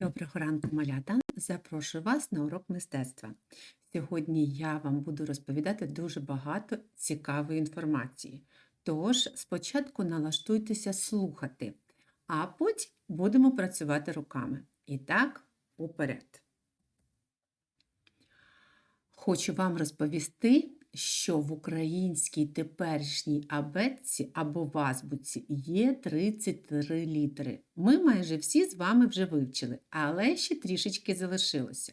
Доброго ранку, малята! Запрошую вас на урок мистецтва. Сьогодні я вам буду розповідати дуже багато цікавої інформації. Тож, спочатку налаштуйтеся слухати, а потім будемо працювати руками. І так, уперед. Хочу вам розповісти, що в українській теперішній абетці або азбуці є 33 літери. Ми майже всі з вами вже вивчили, але ще трішечки залишилося.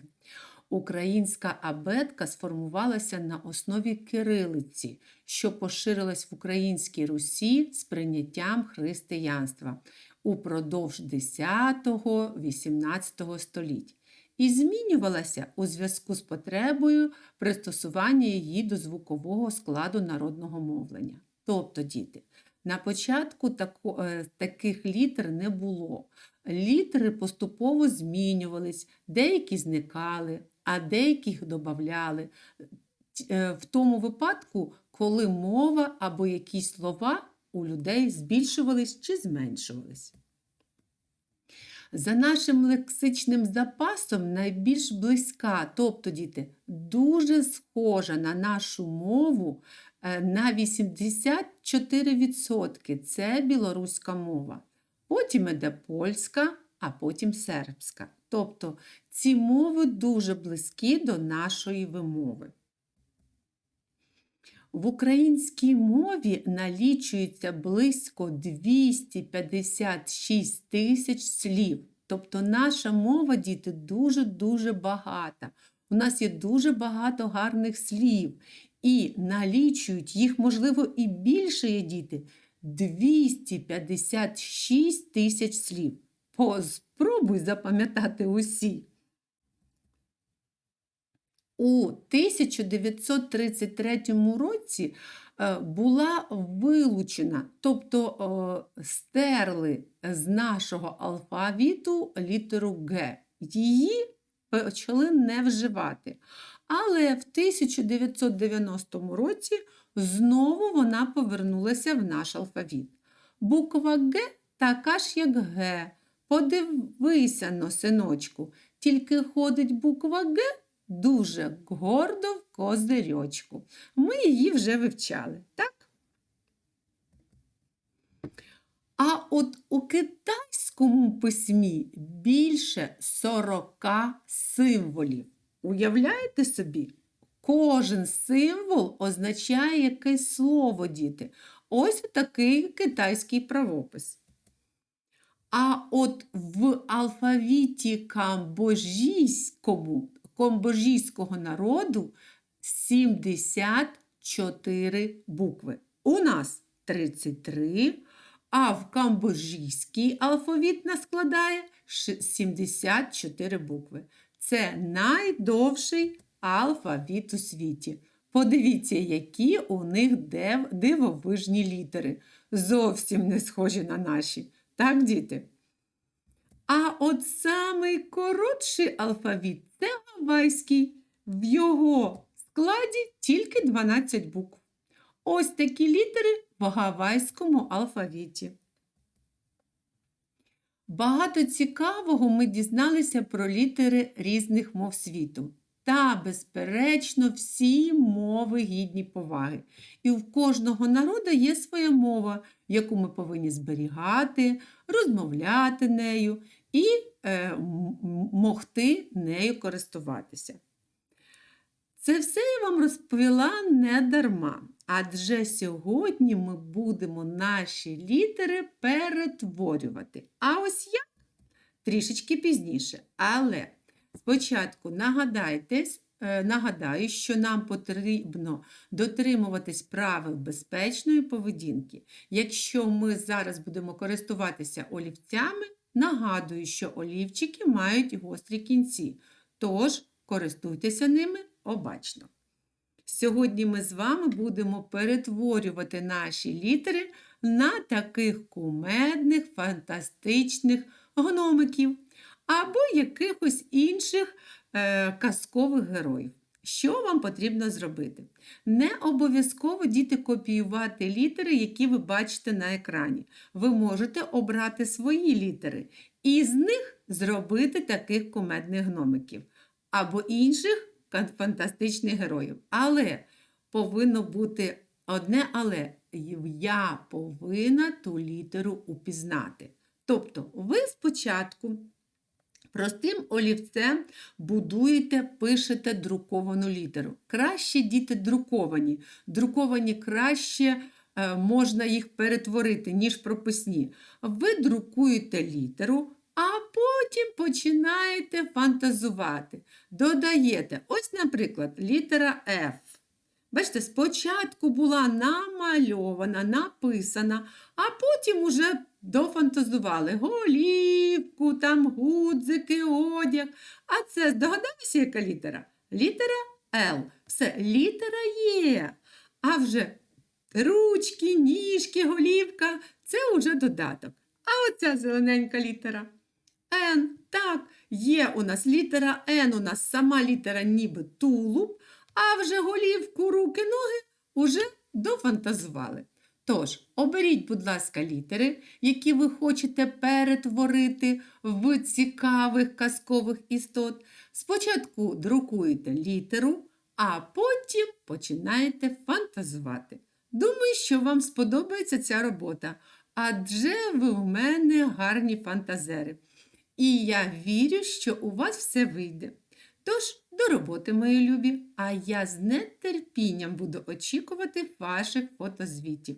Українська абетка сформувалася на основі кирилиці, що поширилась в українській Русі з прийняттям християнства упродовж 10-18 століть і змінювалася у зв'язку з потребою пристосування її до звукового складу народного мовлення. Тобто, діти, на початку тако, е, таких літер не було. Літери поступово змінювались, деякі зникали, а деяких додавали. Е, В тому випадку, коли мова або якісь слова у людей збільшувались чи зменшувались. За нашим лексичним запасом найбільш близька, тобто, діти, дуже схожа на нашу мову е, на 84% це білоруська мова. Потім іде польська, а потім сербська. Тобто ці мови дуже близькі до нашої вимови. В українській мові налічується близько 256 тисяч слів. Тобто наша мова, діти, дуже-дуже багата. У нас є дуже багато гарних слів. І налічують їх, можливо, і більше є діти 256 тисяч слів. Спробуй запам'ятати усі. У 1933 році е, була вилучена, тобто е, стерли з нашого алфавіту літеру Г. Її почали не вживати. Але в 1990 році знову вона повернулася в наш алфавіт. Буква Г така ж, як Г. Подивися но, синочку, тільки ходить буква Г дуже гордо в козирьочку. Ми її вже вивчали, так? А от у китайському письмі більше 40 символів. Уявляєте собі? Кожен символ означає якесь слово, діти. Ось такий китайський правопис. А от в алфавіті камбожійському комбожійського народу 74 букви. У нас 33, а в камбожійський алфавіт нас складає 74 букви. Це найдовший алфавіт у світі. Подивіться, які у них дивовижні літери. Зовсім не схожі на наші. Так, діти? А от самий коротший алфавіт це гавайський. В його складі тільки 12 букв. Ось такі літери в гавайському алфавіті. Багато цікавого ми дізналися про літери різних мов світу. Та, безперечно, всі мови гідні поваги. І в кожного народу є своя мова, яку ми повинні зберігати, розмовляти нею і е, могти нею користуватися. Це все я вам розповіла не дарма, адже сьогодні ми будемо наші літери перетворювати. А ось як трішечки пізніше. Але спочатку нагадайтесь, е, нагадаю, що нам потрібно дотримуватись правил безпечної поведінки. Якщо ми зараз будемо користуватися олівцями, Нагадую, що олівчики мають гострі кінці, тож користуйтеся ними обачно. Сьогодні ми з вами будемо перетворювати наші літери на таких кумедних, фантастичних гномиків або якихось інших е, казкових героїв. Що вам потрібно зробити? Не обов'язково діти копіювати літери, які ви бачите на екрані. Ви можете обрати свої літери і з них зробити таких кумедних гномиків або інших фантастичних героїв. Але повинно бути одне але. Я повинна ту літеру упізнати. Тобто, ви спочатку простим олівцем будуєте, пишете друковану літеру. Краще діти друковані. Друковані краще е, можна їх перетворити, ніж прописні. Ви друкуєте літеру, а потім починаєте фантазувати. Додаєте, ось, наприклад, літера F. Бачите, спочатку була намальована, написана, а потім уже дофантазували голівку, там гудзики, одяг. А це здогадалися, яка літера? Літера Л. Все, літера є. А вже ручки, ніжки, голівка це вже додаток. А оця зелененька літера Н. Так, є у нас літера Н, у нас сама літера ніби тулуб, а вже голівку, руки, ноги уже дофантазували. Тож, оберіть, будь ласка, літери, які ви хочете перетворити в цікавих казкових істот. Спочатку друкуєте літеру, а потім починаєте фантазувати. Думаю, що вам сподобається ця робота, адже ви у мене гарні фантазери. І я вірю, що у вас все вийде. Тож, до роботи, мої любі, а я з нетерпінням буду очікувати ваших фотозвітів.